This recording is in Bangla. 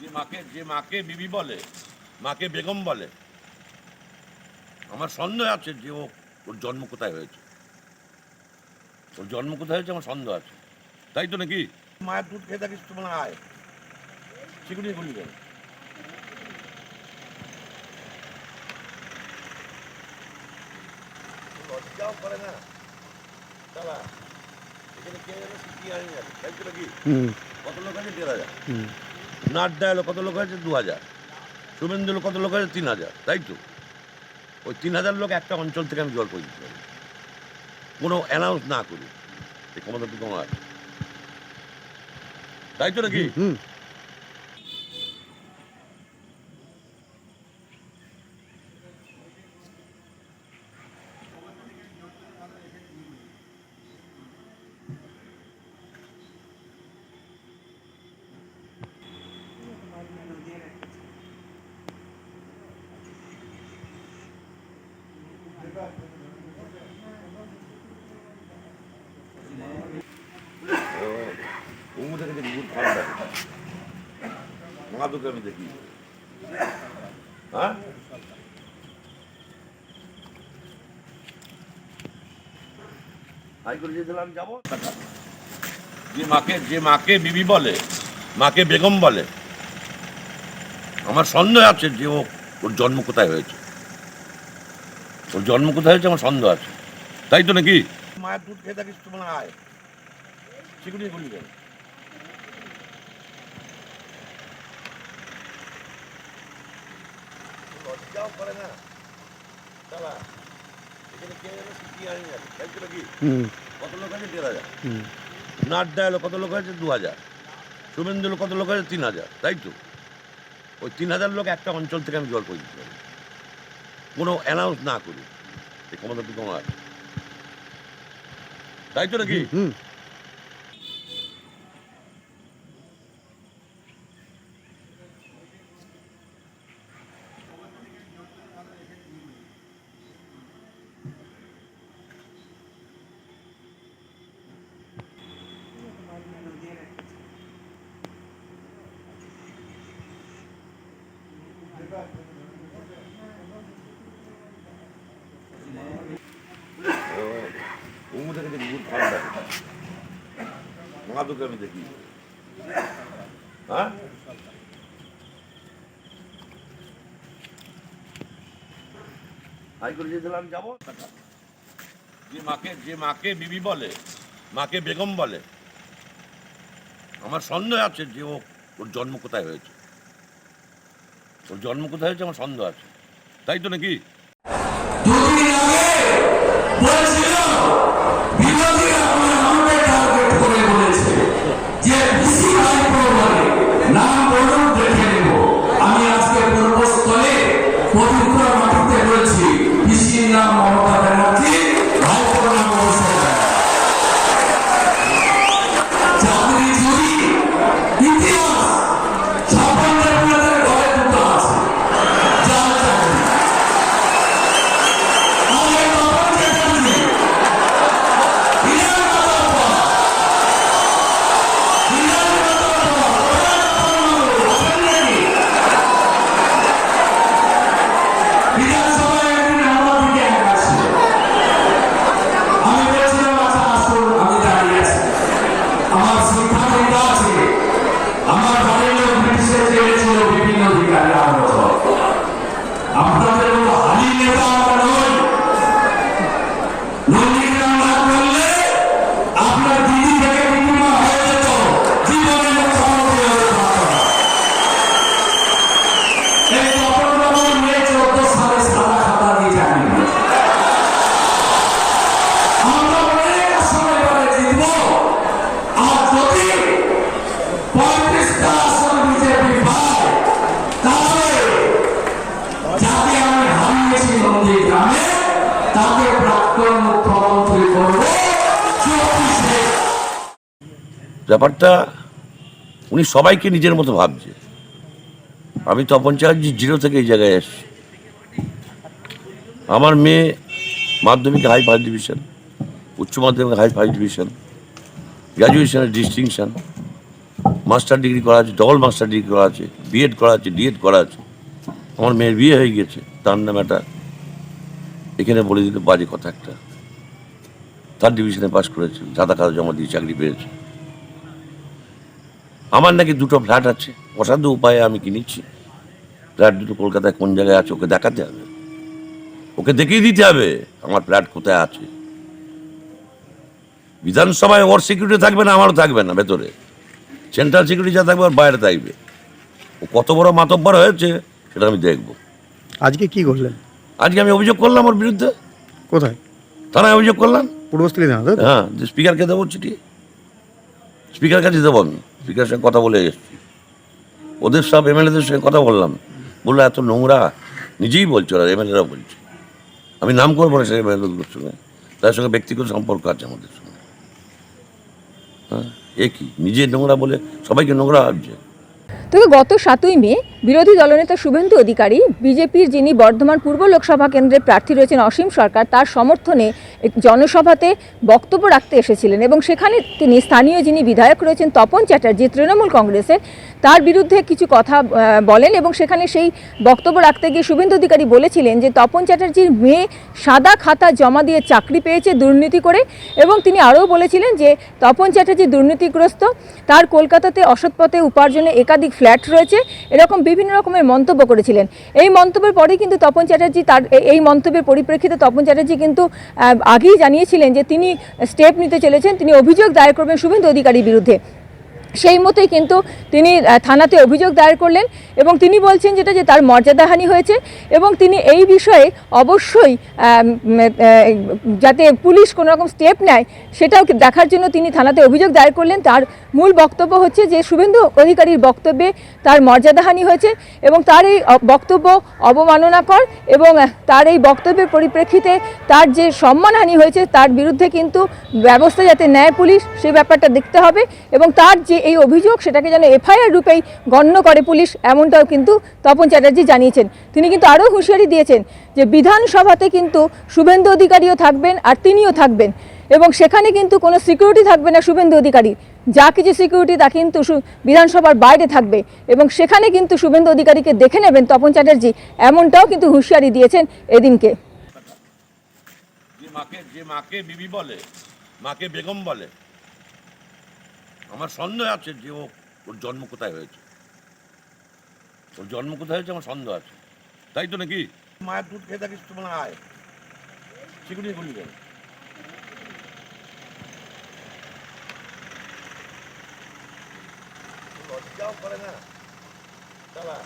যে মাকে যে মাকে বিবি বলে মাকে বেগম বলে আমার সন্দেহ আছে যে ও ওর জন্ম কোথায় হয়েছে। ওর জন্ম কোথায় হয়েছে আমার সন্দেহ আছে। তাই তো নাকি? মায়ের দুধ খেয়ে থাকিস তোমার আয় সেগুলি বলি কেন? লজ্জাও করে না। তারা এখানে কে যেন শিখিয়ে আনি যাবে তাই তো নাকি? কত লোক আছে? দেড় হাজার। হুম। নাড্ডা এলো কত লোক হয়েছে? দু হাজার শুভেন্দু কত লোক হয়েছে? তিন হাজার তাই তো? ওই তিন হাজার লোক একটা অঞ্চল থেকে আমি জল করে দিতে কোনো অ্যানাউন্স না করি ক্ষমতা তো তোমার। তাই তো নাকি? হুম। আমি দেখি। হ্যাঁ? যে মাকে যে মাকে বিবি বলে, মাকে বেগম বলে, আমার সন্দেহ আছে যে ও, ওর জন্ম কোথায় হয়েছে। ওর জন্ম কোথায় হয়েছে? আমার সন্দেহ আছে। তাই তো নাকি? মায়ের দুধ খেয়ে থাকিস তোমার আয় সেগুলি লজ্জাও করে না। তারা এখানে কে যেন শিখিয়ে আনি যাবে তাই তো নাকি? কত লোক আছে দেড় হাজার। হুম। নাড্ডা এলো কত লোক আছে দু হাজার। শুভেন্দু কত লোক আছে তিন হাজার। তাই তো? ওই তিন হাজার লোক একটা অঞ্চল থেকে আমি জল করে দিতে পারি। কোনো অ্যানাউন্স না করি এই ক্ষমতা তো তোমার। আছে তাই তো নাকি? হুম উমু থেকে দেখি গুড় ঠান্ডা মাদুকে আমি দেখি হ্যাঁ? বলে, মাকে বেগম বলে, আমার সন্দেহ আছে যে ও, ওর জন্ম কোথায় হয়েছে? ওর জন্ম কোথায় হয়েছে? আমার সন্দেহ আছে। তাই তো নাকি? ব্যাপারটা উনি সবাইকে নিজের মতো ভাবছে। আমি তপন চ্যাটার্জি জিরো থেকে এই জায়গায় এসেছি। আমার মেয়ে মাধ্যমিকে হাই ফার্স্ট ডিভিশন উচ্চ মাধ্যমিকে হাই ফার্স্ট ডিভিশন গ্র্যাজুয়েশনের ডিস্টিংশন মাস্টার ডিগ্রি করা আছে ডবল মাস্টার ডিগ্রি করা আছে বিএড করা আছে ডিএড করা আছে। আমার মেয়ের বিয়ে হয়ে গেছে তার নাম একটা এখানে বলে দিতে বাজে কথা একটা। থার্ড ডিভিশনে পাস করেছে, সাদা কাগজ জমা দিয়ে চাকরি পেয়েছে। আমার নাকি দুটো ফ্ল্যাট আছে। অসাধ্য উপায়ে আমি কিনেছি। ফ্ল্যাট দুটো কলকাতায় কোন জায়গায় আছে ওকে দেখাতে হবে। ওকে দেখিয়ে দিতে হবে আমার ফ্ল্যাট কোথায় আছে। বিধানসভায় ওর সিকিউরিটি থাকবে না আমারও থাকবে না ভেতরে। সেন্ট্রাল সিকিউরিটি যা থাকবে ওর বাইরে থাকবে। ও কত বড় মাতব্বর হয়েছে সেটা আমি দেখব। আজকে কি করলেন? আজকে আমি অভিযোগ করলাম ওর বিরুদ্ধে। কোথায়? থানায় অভিযোগ করলাম। পূর্বস্থলী থানা হ্যাঁ স্পিকারকে দেবো চিঠি। স্পিকার কাছে দেবো আমি। স্পিকারের সঙ্গে কথা বলে এসেছি। ওদের সব এমএলএদের সঙ্গে কথা বললাম। বলল, এত নোংরা, নিজেই বলছে ওরা এমএলএরা বলছে। আমি নাম করব না সেই এমএলএগুলোর সঙ্গে। তার সঙ্গে ব্যক্তিগত সম্পর্ক আছে আমাদের সঙ্গে। হ্যাঁ এ কি? নিজে নোংরা বলে সবাইকে নোংরা ভাবছে? তবে গত সাতই মে বিরোধী দলনেতা শুভেন্দু অধিকারী, বিজেপির যিনি বর্ধমান পূর্ব লোকসভা কেন্দ্রে প্রার্থী রয়েছেন অসীম সরকার, তার সমর্থনে জনসভাতে বক্তব্য রাখতে এসেছিলেন এবং সেখানে তিনি স্থানীয় যিনি বিধায়ক রয়েছেন তপন চ্যাটার্জি, তৃণমূল কংগ্রেসের, তার বিরুদ্ধে কিছু কথা বলেন এবং সেখানে সেই বক্তব্য রাখতে গিয়ে শুভেন্দু অধিকারী বলেছিলেন যে তপন চ্যাটার্জির মেয়ে সাদা খাতা জমা দিয়ে চাকরি পেয়েছে দুর্নীতি করে এবং তিনি আরও বলেছিলেন যে তপন চ্যাটার্জি দুর্নীতিগ্রস্ত, তার কলকাতাতে অসৎ পথে উপার্জনে একাধিক ফ্ল্যাট রয়েছে। এরকম বিভিন্ন রকমের মন্তব্য করেছিলেন। এই মন্তব্যের পরে কিন্তু তপন চ্যাটার্জি তার এই মন্তব্যের পরিপ্রেক্ষিতে তপন চ্যাটার্জি কিন্তু আগেই জানিয়েছিলেন যে তিনি স্টেপ নিতে চলেছেন। তিনি অভিযোগ দায়ের করবেন শুভেন্দু অধিকারীর বিরুদ্ধে। সেই মতোই কিন্তু তিনি থানাতে অভিযোগ দায়ের করলেন এবং তিনি বলছেন যেটা যে তার মর্যাদাহানি হয়েছে এবং তিনি এই বিষয়ে অবশ্যই যাতে পুলিশ কোনো রকম স্টেপ নেয় সেটাও দেখার জন্য তিনি থানাতে অভিযোগ দায়ের করলেন। তার মূল বক্তব্য হচ্ছে যে শুভেন্দু অধিকারীর বক্তব্যে তার মর্যাদাহানি হয়েছে এবং তার এই বক্তব্য অবমাননাকর এবং তার এই বক্তব্যের পরিপ্রেক্ষিতে তার যে সম্মানহানি হয়েছে তার বিরুদ্ধে কিন্তু ব্যবস্থা যাতে নেয় পুলিশ সেই ব্যাপারটা দেখতে হবে এবং তার যে এই অভিযোগ সেটাকে যেন এফআইআর রূপেই গণ্য করে পুলিশ, এমনটাও কিন্তু তপন চ্যাটার্জি জানিয়েছেন। তিনি কিন্তু আরও হুঁশিয়ারি দিয়েছেন যে বিধানসভাতে কিন্তু শুভেন্দু অধিকারীও থাকবেন আর তিনিও থাকবেন এবং সেখানে কিন্তু কোনো সিকিউরিটি থাকবে না শুভেন্দু অধিকারী। যা কিছু সিকিউরিটি তা কিন্তু বিধানসভার বাইরে থাকবে এবং সেখানে কিন্তু শুভেন্দু অধিকারীকে দেখে নেবেন তপন চ্যাটার্জি, এমনটাও কিন্তু হুঁশিয়ারি দিয়েছেন এদিনকে। মাকে যে মাকে বিবি বলে, মাকে বেগম বলে আমার সন্দেহ আছে যে ও, ওর জন্ম কোথায় হয়েছে। ওর জন্ম কোথায় হয়েছে আমার সন্দেহ আছে। তাই তো নাকি? মায়ের দুধ খেয়ে থাকিস তো মানে আয় সেগুলি বলি কেন লজ্জাও করে না। দাদা